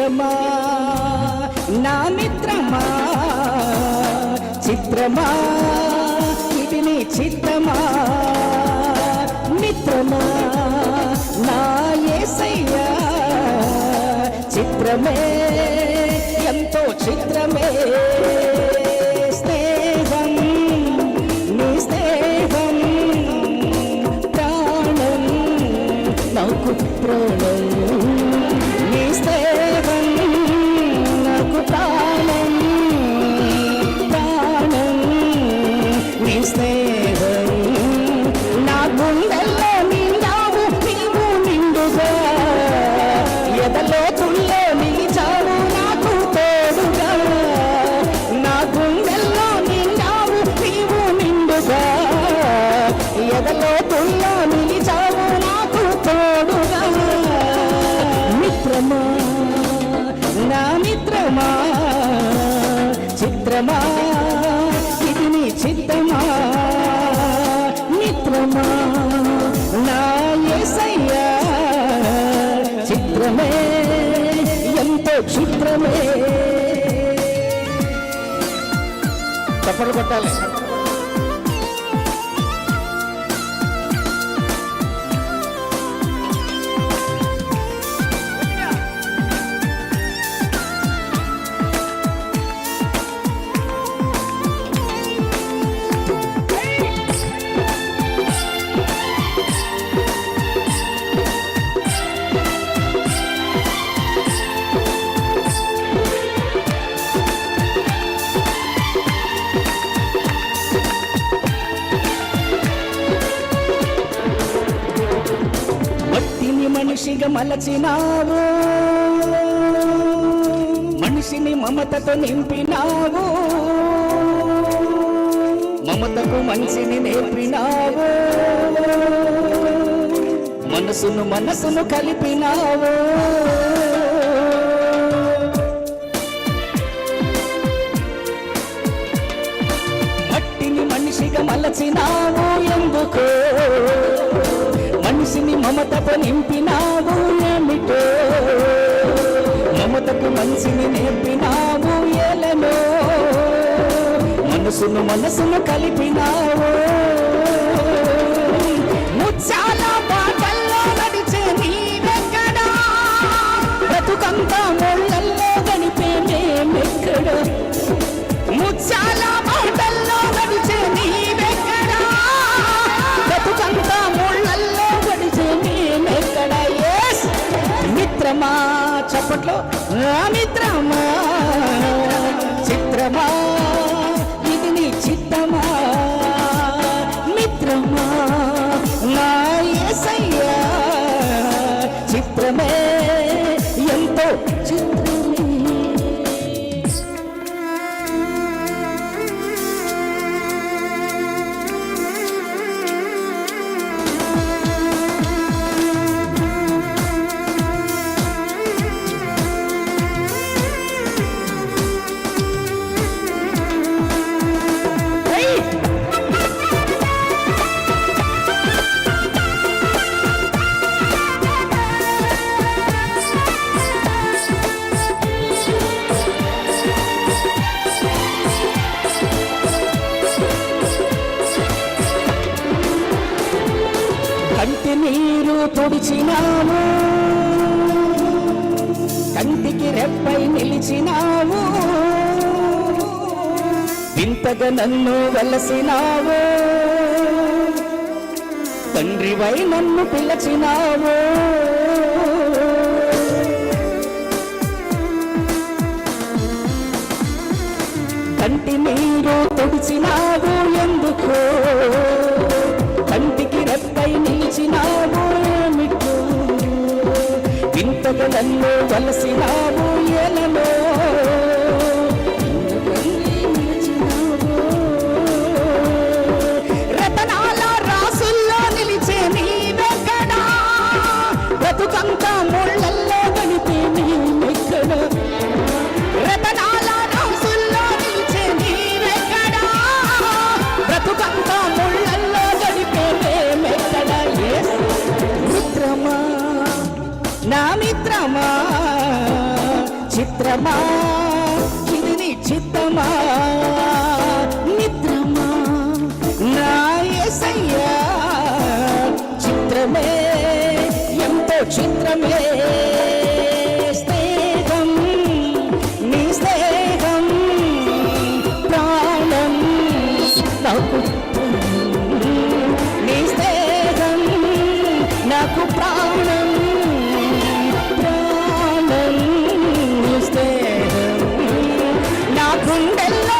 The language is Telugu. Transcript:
చిత్రమా? నా మిత్రమా? చిత్రమా? ఇది నీ చిత్రమా? మిత్రమా? నా యేసయ్యా చిత్రమే ఎంతో చిత్రమే. స్నేహం నీ స్నేహం ప్రాణం నాకు ప్రాణం నీ స్నేహం ఎంతో చిత్రమే చప్పట్లు కొట్టాలి. మనిషిగా మలచినావు. మనిషిని మమతతో నింపినావు. మమతకు మనిషిని నేర్పినావు. మనసును మనసును కలిపినావు. మట్టిని మనిషిగా మలచినావు ఎందుకో? మనిషిని మమతతో నింపినావు ఏమిటో? మమతకు మనిషిని నింపినావు ఏలనో? మనసును మనసును కలిపినావో. చిత్రమా? చప్పట్లో ఆ మిత్రమా చిత్రమా? కంటి నీరు తుడిచినావు. కంటికి రెప్పై నిలిచినావు. ఇంతగా నన్ను వలసినావు. తండ్రివై నన్ను పిలచినావు. కంటి నీరు తుడిచినావు ఎందుకో? వలసినావు ఎలలో నా ఇది నీ చిత్తమా? మిత్రమా నా యేసయ్యా చిత్రమే ఎంతో చిత్ర గుండెల్లో